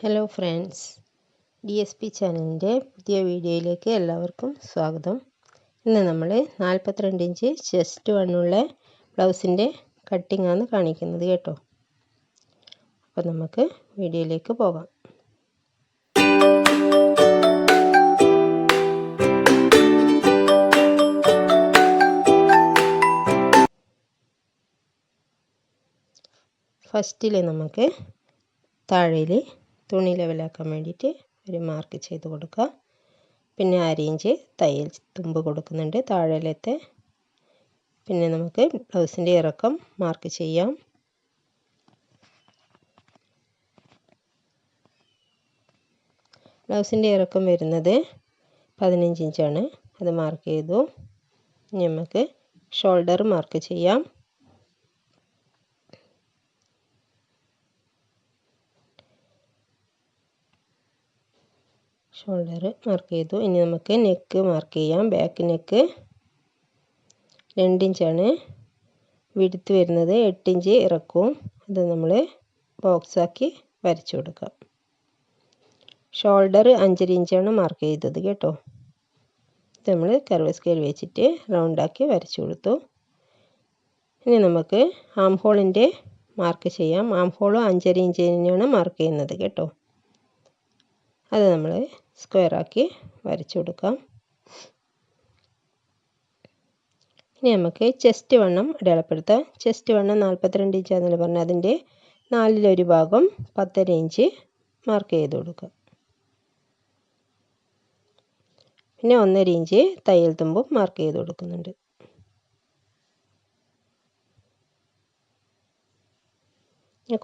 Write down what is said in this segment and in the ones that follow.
Hello friends D S P ചാനലിന്റെ പുതിയ വീഡിയോയിലേക്ക് എല്ലാവർക്കും സ്വാഗതം. ഇന്ന് നമ്മൾ നാൽപ്പത്തിരണ്ട് ഇഞ്ച് ചെസ്റ്റ് വണ്ണുള്ള ബ്ലൗസിന്റെ കട്ടിങ്ങാണ് കാണിക്കുന്നത് കേട്ടോ. അപ്പോൾ നമുക്ക് വീഡിയോയിലേക്ക് പോകാം. ഫസ്റ്റിൽ നമുക്ക് താഴയിൽ തുണി ലെവലാക്കാൻ വേണ്ടിയിട്ട് ഒരു മാർക്ക് ചെയ്ത് കൊടുക്കുക. പിന്നെ അരയിഞ്ച് തയ്യൽ തുമ്പ് കൊടുക്കുന്നുണ്ട്. താഴെയിലത്തെ പിന്നെ നമുക്ക് ബ്ലൗസിന്റെ ഇറക്കം മാർക്ക് ചെയ്യാം. ബ്ലൗസിന്റെ ഇറക്കം വരുന്നത് പതിനഞ്ച് ഇഞ്ചാണ് അത് മാർക്ക് ചെയ്തു. നമുക്ക് ഷോൾഡർ മാർക്ക് ചെയ്യാം. ഷോൾഡർ മാർക്ക് ചെയ്തു. ഇനി നമുക്ക് നെക്ക് മാർക്ക് ചെയ്യാം. ബാക്ക് നെക്ക് രണ്ടിഞ്ചാണ് വിടുത്ത് വരുന്നത് എട്ടിഞ്ച് ഇറക്കും. അത് നമ്മൾ ബോക്സാക്കി വരച്ചു കൊടുക്കാം. ഷോൾഡർ അഞ്ചര ഇഞ്ചാണ് മാർക്ക് ചെയ്തത് കേട്ടോ. ഇത് നമ്മൾ കർവ് സ്കെയിൽ വെച്ചിട്ട് റൗണ്ടാക്കി വരച്ചു കൊടുത്തു. ഇനി നമുക്ക് ആം ഹോളിന്റെ മാർക്ക് ചെയ്യാം. ആം ഹോളും അഞ്ചര ഇഞ്ച് തന്നെയാണ് മാർക്ക് ചെയ്യുന്നത് കേട്ടോ. അത് നമ്മൾ സ്ക്വയറാക്കി വരച്ചു കൊടുക്കാം. ഇനി നമുക്ക് ചെസ്റ്റ് വണ്ണം അടയാളപ്പെടുത്താം. ചെസ്റ്റ് വണ്ണം നാൽപ്പത്തിരണ്ട് ഇഞ്ച് ആണെന്ന് പറഞ്ഞാൽ അതിന്റെ നാലിലൊരു ഭാഗം പത്തര ഇഞ്ച് മാർക്ക് ചെയ്ത് കൊടുക്കുക പിന്നെ ഒന്നര ഇഞ്ച് തയ്യൽ തുമ്പും മാർക്ക് ചെയ്ത് കൊടുക്കുന്നുണ്ട്.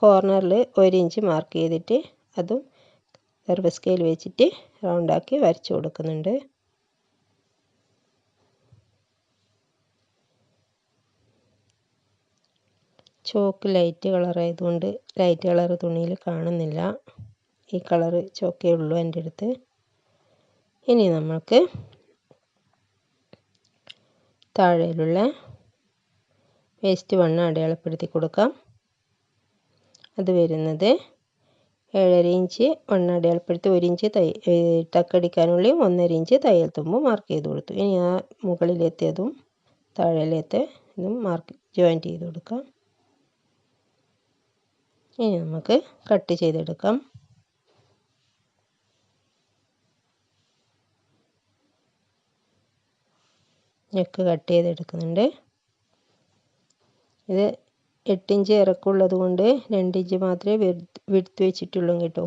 കോർണറിൽ ഒരു ഇഞ്ച് മാർക്ക് ചെയ്തിട്ട് അതും കർവ് സ്കെയിൽ വെച്ചിട്ട് റൗണ്ടാക്കി വരച്ചു കൊടുക്കുന്നുണ്ട്. ചോക്ക് ലൈറ്റ് കളർ ആയതുകൊണ്ട് ലൈറ്റ് കളർ തുണിയിൽ കാണുന്നില്ല. ഈ കളർ ചോക്കേ ഉള്ളൂ എന്റെ അടുത്ത്. ഇനി നമ്മൾക്ക് താഴെയിലുള്ള വേസ്റ്റ് വണ്ണം അടയാളപ്പെടുത്തി കൊടുക്കാം. അത് വരുന്നത് ഏഴര ഇഞ്ച് വണ്ണം അളപ്പെടുത്ത് ഒരു ഇഞ്ച് തൈ ടക്കടിക്കാനുള്ള ഒന്നര ഇഞ്ച് തയ്യൽ തുമ്പ് മാർക്ക് ചെയ്ത് കൊടുത്തു. ഇനി ആ മുകളിലെത്തിയതും താഴെയിലെത്തിയതും മാർക്ക് ജോയിന്റ് ചെയ്ത് കൊടുക്കാം. ഇനി നമുക്ക് കട്ട് ചെയ്തെടുക്കാം. നെക്ക് കട്ട് ചെയ്തെടുക്കുന്നുണ്ട്. ഇത് എട്ടിഞ്ച് ഇറക്കമുള്ളത് കൊണ്ട് രണ്ടിഞ്ച് മാത്രമേ വിടുത്ത് വെച്ചിട്ടുള്ളൂ കേട്ടോ.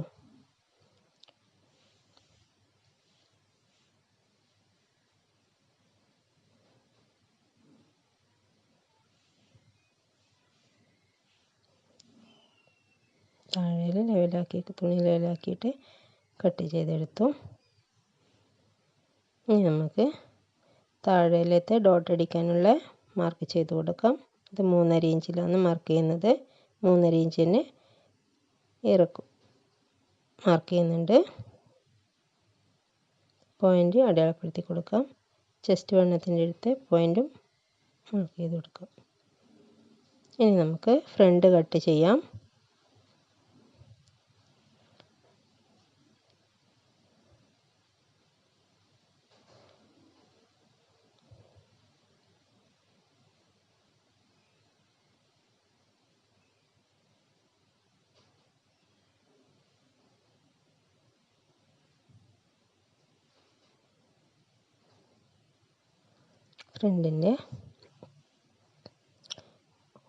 താഴെ ലെവലാക്കി തുണി ലെവലാക്കിയിട്ട് കട്ട് ചെയ്തെടുത്തു. ഇനി നമുക്ക് താഴേലത്തെ ഡോട്ട് അടിക്കാനുള്ള മാർക്ക് ചെയ്ത് കൊടുക്കാം. ഇത് മൂന്നര ഇഞ്ചിലാണ് മാർക്ക് ചെയ്യുന്നത്. മൂന്നര ഇഞ്ച് തന്നെ ഇറക്കും. മാർക്ക് ചെയ്യുന്നുണ്ട്. പോയിന്റ് അടയാളപ്പെടുത്തി കൊടുക്കാം. ചെസ്റ്റ് വണ്ണത്തിന്റെ അടുത്ത് പോയിന്റും മാർക്ക് ചെയ്ത് കൊടുക്കാം. ഇനി നമുക്ക് ഫ്രണ്ട് കട്ട് ചെയ്യാം. ഫ്രണ്ടിന്റെ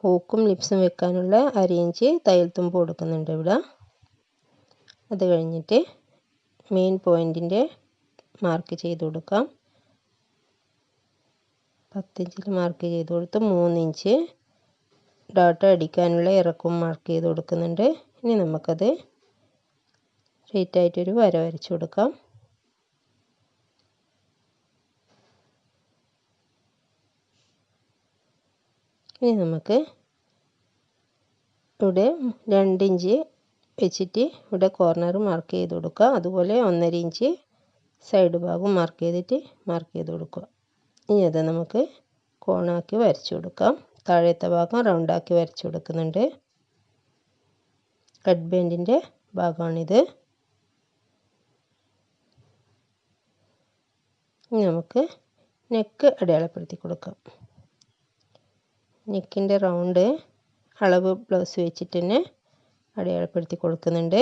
ഹൂക്കും ലിപ്സും വെക്കാനുള്ള അരയിഞ്ച് തയ്യൽ തുമ്പ് കൊടുക്കുന്നുണ്ട് ഇവിടെ. അത് കഴിഞ്ഞിട്ട് മെയിൻ പോയിന്റിന്റെ മാർക്ക് ചെയ്ത് കൊടുക്കാം. പത്തിഞ്ചിൽ മാർക്ക് ചെയ്ത് കൊടുത്ത് മൂന്നിഞ്ച് ഡോട്ട അടിക്കാനുള്ള ഇറക്കും മാർക്ക് ചെയ്ത് കൊടുക്കുന്നുണ്ട്. ഇനി നമുക്കത് സ്ട്രെയിറ്റായിട്ടൊരു വര വരച്ചു കൊടുക്കാം. ഇനി നമുക്ക് ഇവിടെ രണ്ട് ഇഞ്ച് വെച്ചിട്ട് ഇവിടെ കോർണർ മാർക്ക് ചെയ്ത് കൊടുക്കുക. അതുപോലെ ഒന്നര ഇഞ്ച് സൈഡ് ഭാഗം മാർക്ക് ചെയ്തിട്ട് മാർക്ക് ചെയ്ത് കൊടുക്കുക. ഇനി അത് നമുക്ക് കോണാക്കി വരച്ചു കൊടുക്കാം. താഴത്തെ ഭാഗം റൗണ്ടാക്കി വരച്ചു കൊടുക്കുന്നുണ്ട്. കട്ട് ബാൻഡിന്റെ ഭാഗമാണിത്. ഇനി നമുക്ക് നെക്ക് അടയാളപ്പെടുത്തി കൊടുക്കാം. നെക്കിന്റെ റൗണ്ട് അളവ് ബ്ലൗസ് വെച്ചിട്ട് തന്നെ അടയാളപ്പെടുത്തി കൊടുക്കുന്നുണ്ട്.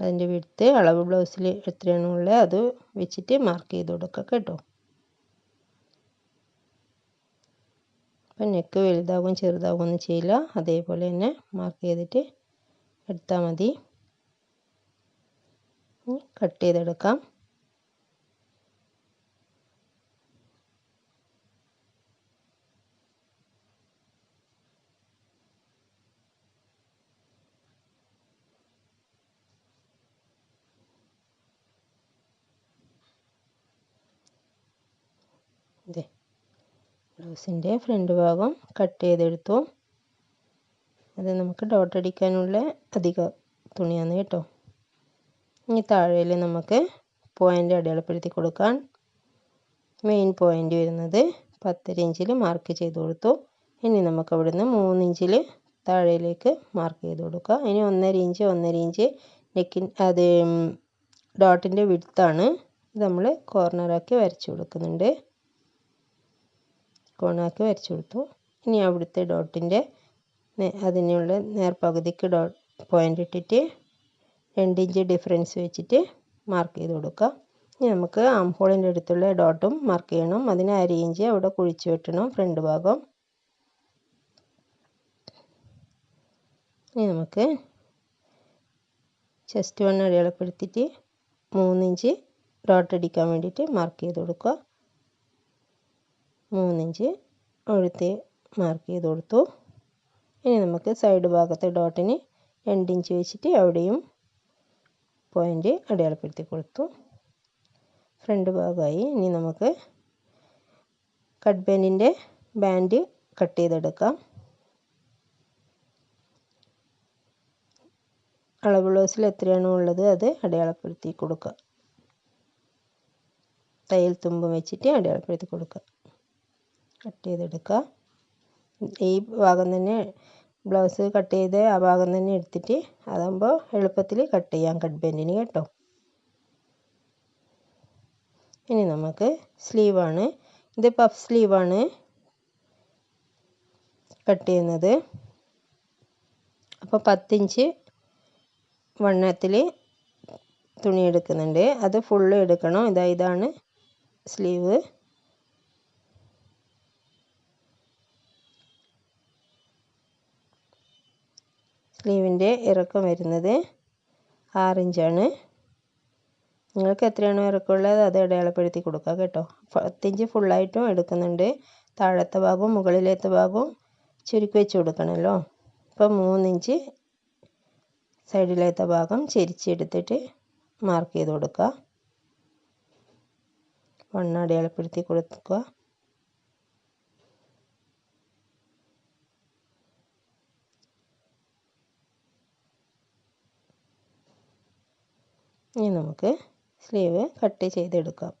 അതിന്റെ വിടുത്ത് അളവ് ബ്ലൗസിൽ എത്രയാണോ ഉള്ളത് അത് വെച്ചിട്ട് മാർക്ക് ചെയ്ത് കൊടുക്കുക കേട്ടോ. അപ്പം നെക്ക് വലുതാകും ചെറുതാകും ഒന്നും ചെയ്യില്ല. അതേപോലെ തന്നെ മാർക്ക് ചെയ്തിട്ട് എടുത്താൽ മതി. കട്ട് ചെയ്തെടുക്കാം ഇതേ ബ്ലൗസിന്റെ ഫ്രണ്ട് ഭാഗം കട്ട് ചെയ്തെടുത്തു. അത് നമുക്ക് ഡോട്ട് അടിക്കാനുള്ള അധിക തുണിയാണ് കേട്ടോ. ഇനി താഴെയിൽ നമുക്ക് പോയിന്റ് അടയാളപ്പെടുത്തി കൊടുക്കാൻ മെയിൻ പോയിന്റ് വരുന്നത് പത്തര ഇഞ്ചിൽ മാർക്ക് ചെയ്ത് കൊടുത്തു. ഇനി നമുക്ക് അവിടുന്ന് മൂന്ന് ഇഞ്ചിൽ താഴേലേക്ക് മാർക്ക് ചെയ്ത് കൊടുക്കുക ഇനി ഒന്നര ഇഞ്ച് ഒന്നര ഇഞ്ച് നെക്കിൻ അത് ഡോട്ടിന്റെ വിടുത്താണ് നമ്മൾ കോർണറാക്കി വരച്ചു കൊടുക്കുന്നുണ്ട്. കോണാക്കി വരച്ചു കൊടുത്തു. ഇനി അവിടുത്തെ ഡോട്ടിന്റെ അതിനുള്ള നേർപകുതിക്ക് ഡോട്ട് പോയിന്റ് ഇട്ടിട്ട് രണ്ട് ഇഞ്ച് ഡിഫറൻസ് വെച്ചിട്ട് മാർക്ക് ചെയ്ത് കൊടുക്കുക. ഇനി നമുക്ക് ആം ഹോളിന്റെ അടുത്തുള്ള ഡോട്ടും മാർക്ക് ചെയ്യണം. അതിന് അര ഇഞ്ച് അവിടെ കുഴിച്ച് വെട്ടണം ഫ്രണ്ട് ഭാഗം. ഇനി നമുക്ക് ചെസ്റ്റ് വണ്ണം അടയാളപ്പെടുത്തിയിട്ട് മൂന്നിഞ്ച് ഡോട്ട് അടിക്കാൻ വേണ്ടിയിട്ട് മാർക്ക് ചെയ്ത് കൊടുക്കുക. മൂന്നിഞ്ച് അവിടുത്തെ മാർക്ക് ചെയ്ത് കൊടുത്തു. ഇനി നമുക്ക് സൈഡ് ഭാഗത്തെ ഡോട്ടിന് രണ്ടിഞ്ച് വെച്ചിട്ട് അവിടെയും പോയിന്റ് അടയാളപ്പെടുത്തി കൊടുത്തു. ഫ്രണ്ട് ഭാഗമായി ഇനി നമുക്ക് കട്ട് ബാൻഡ് കട്ട് ചെയ്തെടുക്കാം. അളവ് ബ്ലൗസിൽ എത്രയാണോ ഉള്ളത് അത് അടയാളപ്പെടുത്തി കൊടുക്കുക തയ്യൽ തുമ്പ് വെച്ചിട്ട് അടയാളപ്പെടുത്തി കൊടുക്കുക കട്ട് ചെയ്തെടുക്കുക ഈ ഭാഗം തന്നെ ബ്ലൗസ് കട്ട് ചെയ്ത് ആ ഭാഗം തന്നെ എടുത്തിട്ട് അതാകുമ്പോൾ എളുപ്പത്തിൽ കട്ട് ചെയ്യാം കട്ട് ബാൻഡിന് കേട്ടോ. ഇനി നമുക്ക് സ്ലീവാണ്. ഇത് പഫ് സ്ലീവാണ് കട്ട് ചെയ്യുന്നത്. അപ്പോൾ പത്തിഞ്ച് വണ്ണത്തിൽ തുണി എടുക്കുന്നുണ്ട്. അത് ഫുള്ള് എടുക്കണം. ഇതാ ഇതാണ് സ്ലീവ്. സ്ലീവിന്റെ ഇറക്കം വരുന്നത് ആറിഞ്ചാണ്. നിങ്ങൾക്ക് എത്രയാണോ ഇറക്കമുള്ളത് അത് അടയാളപ്പെടുത്തി കൊടുക്കുക കേട്ടോ. പത്തിഞ്ച് ഫുള്ളായിട്ടും എടുക്കുന്നുണ്ട്. താഴത്തെ ഭാഗവും മുകളിലത്തെ ഭാഗവും ചുരുക്കി വെച്ച് കൊടുക്കണമല്ലോ. അപ്പോൾ മൂന്നിഞ്ച് സൈഡിലത്തെ ഭാഗം ചെരിച്ചെടുത്തിട്ട് മാർക്ക് ചെയ്ത് കൊടുക്കുക. വണ്ണം അടയാളപ്പെടുത്തി കൊടുക്കുക. ഇനി നമുക്ക് സ്ലീവ് കട്ട് ചെയ്തെടുക്കാം.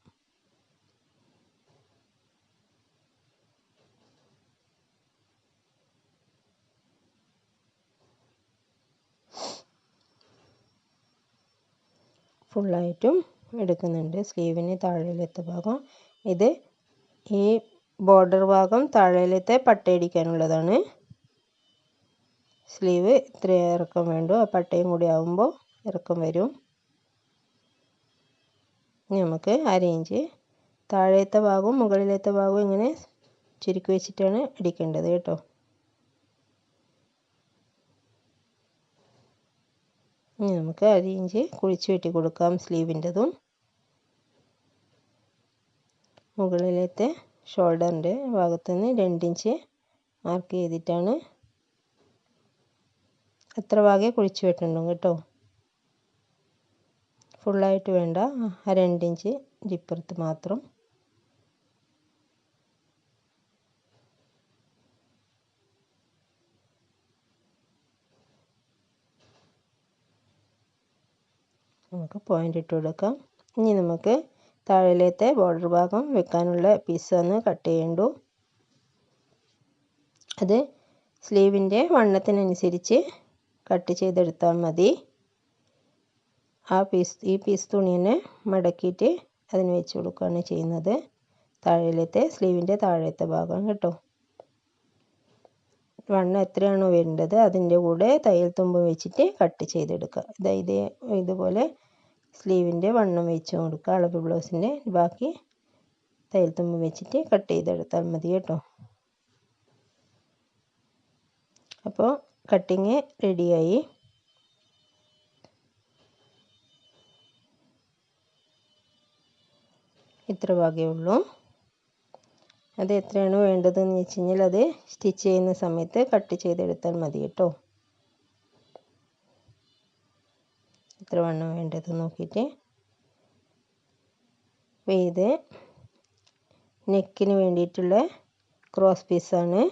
ഫുള്ളായിട്ടും എടുക്കുന്നുണ്ട്. സ്ലീവിന് താഴെയിലത്തെ ഭാഗം. ഇത് ഈ ബോർഡർ ഭാഗം താഴെയിലത്തെ പട്ടയടിക്കാനുള്ളതാണ്. സ്ലീവ് ഇത്ര ഇറക്കം വേണ്ടു. ആ പട്ടയും കൂടി ആകുമ്പോൾ ഇറക്കം വരും. ഇനി നമുക്ക് അര ഇഞ്ച് താഴത്തെ ഭാഗവും മുകളിലത്തെ ഭാഗവും ഇങ്ങനെ ചുരുക്കി വെച്ചിട്ടാണ് അടിക്കേണ്ടത് കേട്ടോ. ഇനി നമുക്ക് അര ഇഞ്ച് കുഴിച്ച് വെട്ടി കൊടുക്കാം സ്ലീവിന്റെതും. മുകളിലത്തെ ഷോൾഡറിന്റെ ഭാഗത്തുനിന്ന് നിന്ന് ഇഞ്ച് മാർക്ക് ചെയ്തിട്ടാണ് എത്ര ഭാഗേ കുഴിച്ച് വെട്ടുന്നുണ്ടോ കേട്ടോ. ഫുള്ളായിട്ട് വേണ്ട. ആ രണ്ട് ഇഞ്ച് ഇപ്പുറത്ത് മാത്രം. നമുക്ക് പോയിന്റ് ഇട്ട് കൊടുക്കാം. ഇനി നമുക്ക് താഴിലെത്തെ ബോർഡർ ഭാഗം വെക്കാനുള്ള പീസ് ഒന്ന് കട്ട് ചെയ്യണ്ടു. അത് സ്ലീവിന്റെ വണ്ണത്തിനനുസരിച്ച് കട്ട് ചെയ്തെടുത്താൽ മതി. ആ പീസ് ഈ പീസ് തുണി തന്നെ മടക്കിയിട്ട് അതിന് വെച്ച് കൊടുക്കുകയാണ് ചെയ്യുന്നത്. താഴെയിലത്തെ സ്ലീവിന്റെ താഴത്തെ ഭാഗം കേട്ടോ. വണ്ണം എത്രയാണോ വേണ്ടത് അതിന്റെ കൂടെ തയ്യൽ തുമ്പ് വെച്ചിട്ട് കട്ട് ചെയ്തെടുക്കുക. ഇതാ ഇതേ ഇതുപോലെ സ്ലീവിന്റെ വണ്ണം വെച്ച് കൊടുക്കുക. അളവ് ബ്ലൗസിന്റെ ബാക്കി തയ്യൽ തുമ്പ് വെച്ചിട്ട് കട്ട് ചെയ്തെടുത്താൽ മതി കേട്ടോ. അപ്പോൾ കട്ടിങ് റെഡിയായി ഇത്ര ഭാഗമേ ഉള്ളൂ. അത് എത്രയാണ് വേണ്ടതെന്ന് വെച്ച് കഴിഞ്ഞാൽ അത് സ്റ്റിച്ച് ചെയ്യുന്ന സമയത്ത് കട്ട് ചെയ്തെടുത്താൽ മതി കേട്ടോ. എത്ര വണ്ണം വേണ്ടത് നോക്കിയിട്ട്. അപ്പോൾ ഇത് നെക്കിന് വേണ്ടിയിട്ടുള്ള ക്രോസ് പീസാണ്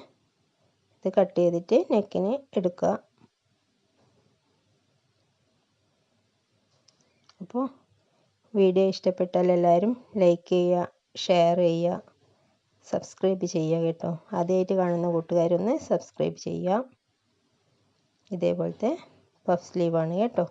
ഇത് കട്ട് ചെയ്തിട്ട് നെക്കിന് എടുക്കുക. അപ്പോൾ വീഡിയോ ഇഷ്ടപ്പെട്ടാൽ എല്ലാവരും ലൈക്ക് ചെയ്യുക ഷെയർ ചെയ്യുക സബ്സ്ക്രൈബ് ചെയ്യുക കേട്ടോ. ആദ്യമായിട്ട് കാണുന്ന കൂട്ടുകാരൊന്ന് സബ്സ്ക്രൈബ് ചെയ്യുക. ഇതേപോലത്തെ പഫ് സ്ലീവാണ് കേട്ടോ.